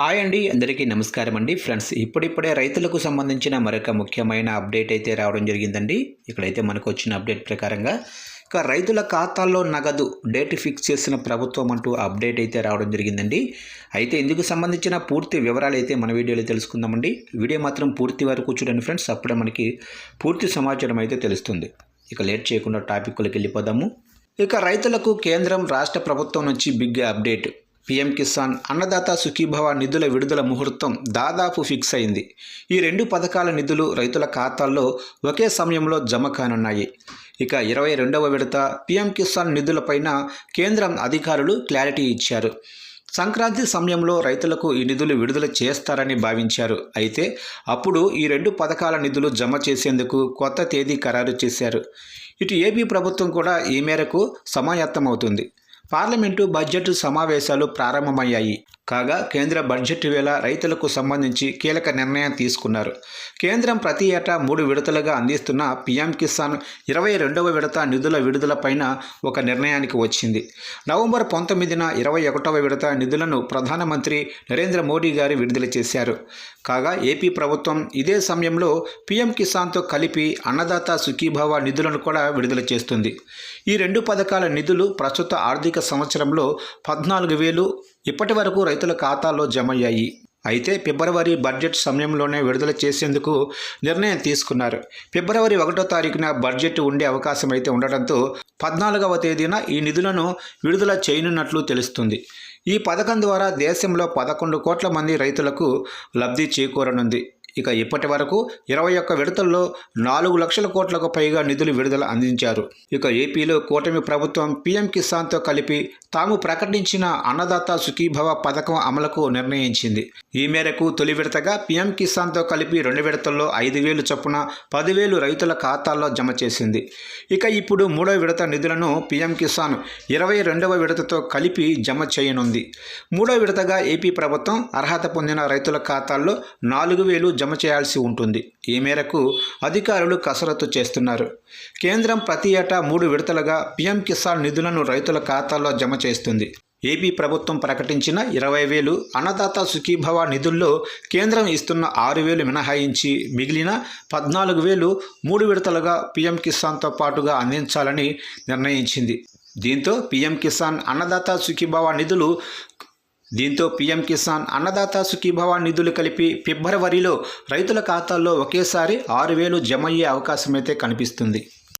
Hi అండి అందరికీ నమస్కారం అండి. ఫ్రెండ్స్ ఇప్పుడిప్పుడే రైతులకు సంబంధించిన మరొక ముఖ్యమైన అప్డేట్ అయితే రావడం జరిగిందండి. ఇక్కడైతే మనకు వచ్చిన అప్డేట్ ప్రకారంగా ఇక రైతుల ఖాతాల్లో నగదు డేట్ ఫిక్స్ చేసిన ప్రభుత్వం అంటూ అప్డేట్ అయితే రావడం జరిగిందండి. అయితే ఇందుకు సంబంధించిన పూర్తి వివరాలు అయితే మన వీడియోలో తెలుసుకుందామండి. వీడియో మాత్రం పూర్తి వరకు చూడండి ఫ్రెండ్స్ అప్పుడే మనకి పూర్తి సమాచారం అయితే తెలుస్తుంది. ఇక లేట్ చేయకుండా టాపిక్లోకి వెళ్ళిపోదాము. ఇక రైతులకు కేంద్రం రాష్ట్ర ప్రభుత్వం నుంచి big update. PM Kisan Annadata Sukhibhava నిధుల విడుదల ముహూర్తం దాదాపు ఫిక్స్ అయింది. ఈ రెండు పథకాల నిధులు రైతుల ఖాతాల్లో ఒకే సమయంలో జమ కానున్నాయి. ఇక ఇరవై రెండవ విడత పీఎం కిసాన్ నిధులపైన కేంద్రం అధికారులు క్లారిటీ ఇచ్చారు. సంక్రాంతి సమయంలో రైతులకు ఈ నిధులు విడుదల చేస్తారని భావించారు. అయితే అప్పుడు ఈ రెండు పథకాల నిధులు జమ చేసేందుకు కొత్త తేదీ ఖరారు చేశారు. ఇటు ఏపీ ప్రభుత్వం కూడా ఈ మేరకు సమాయత్తమవుతుంది. పార్లమెంటు బడ్జెట్ సమావేశాలు ప్రారంభమయ్యాయి. కాగా కేంద్ర బడ్జెట్ వేళ రైతులకు సంబంధించి కీలక నిర్ణయం తీసుకున్నారు. కేంద్రం ప్రతి ఏటా మూడు విడతలుగా అందిస్తున్న పీఎం కిసాన్ ఇరవై రెండవ విడత నిధుల విడుదలపైన ఒక నిర్ణయానికి వచ్చింది. నవంబర్ పంతొమ్మిదిన ఇరవై ఒకటవ విడత నిధులను ప్రధానమంత్రి నరేంద్ర మోడీ గారు విడుదల చేశారు. కాగా ఏపీ ప్రభుత్వం ఇదే సమయంలో పీఎం కిసాన్తో కలిపి అన్నదాత సుఖీభావ నిధులను కూడా విడుదల చేస్తుంది. ఈ రెండు పథకాల నిధులు ప్రస్తుత ఆర్థిక సంవత్సరంలో పద్నాలుగు వేలు ఇప్పటి వరకు రైతుల ఖాతాల్లో జమయ్యాయి. అయితే ఫిబ్రవరి బడ్జెట్ సమయంలోనే విడుదల చేసేందుకు నిర్ణయం తీసుకున్నారు. ఫిబ్రవరి ఒకటో తారీఖున బడ్జెట్ ఉండే అవకాశం అయితే ఉండటంతో పద్నాలుగవ తేదీన ఈ నిధులను విడుదల చేయనున్నట్లు తెలుస్తుంది. ఈ పథకం ద్వారా దేశంలో పదకొండు కోట్ల మంది రైతులకు లబ్ధి చేకూరనుంది. ఇక ఇప్పటి వరకు ఇరవై ఒక్క విడతల్లో నాలుగు లక్షల కోట్లకు పైగా నిధులు విడుదల అందించారు. ఇక ఏపీలో కూటమి ప్రభుత్వం పీఎం కిసాన్తో కలిపి తాము ప్రకటించిన అన్నదాత సుఖీభవ పథకం అమలుకు నిర్ణయించింది. ఈ మేరకు తొలి విడతగా పీఎం కిసాన్తో కలిపి రెండు విడతల్లో ఐదు వేలు చొప్పున పదివేలు రైతుల ఖాతాల్లో జమ చేసింది. ఇక ఇప్పుడు మూడో విడత నిధులను పీఎం కిసాన్ ఇరవై రెండవ విడతతో కలిపి జమ చేయనుంది. మూడో విడతగా ఏపీ ప్రభుత్వం అర్హత పొందిన రైతుల ఖాతాల్లో నాలుగు వేలు జమ జమ చేయాల్సి ఉంటుంది. ఈ మేరకు అధికారులు కసరత్తు చేస్తున్నారు. కేంద్రం ప్రతి ఏటా మూడు విడతలుగా పీఎం కిసాన్ నిధులను రైతుల ఖాతాల్లో జమ చేస్తుంది. ఏపీ ప్రభుత్వం ప్రకటించిన ఇరవై వేలు అన్నదాత సుఖీభవ నిధుల్లో కేంద్రం ఇస్తున్న ఆరు వేలు మినహాయించి మిగిలిన పద్నాలుగు వేలు మూడు విడతలుగా పీఎం కిసాన్తో పాటుగా అందించాలని నిర్ణయించింది. దీంతో పీఎం కిసాన్ అన్నదాత సుఖీభవ నిధులు దీంతో పీఎం కిసాన్ అన్నదాత సుఖీభవ నిధులు కలిపి ఫిబ్రవరిలో రైతుల ఖాతాల్లో ఒకేసారి ఆరు వేలు జమ అయ్యే అవకాశమైతే కనిపిస్తుంది.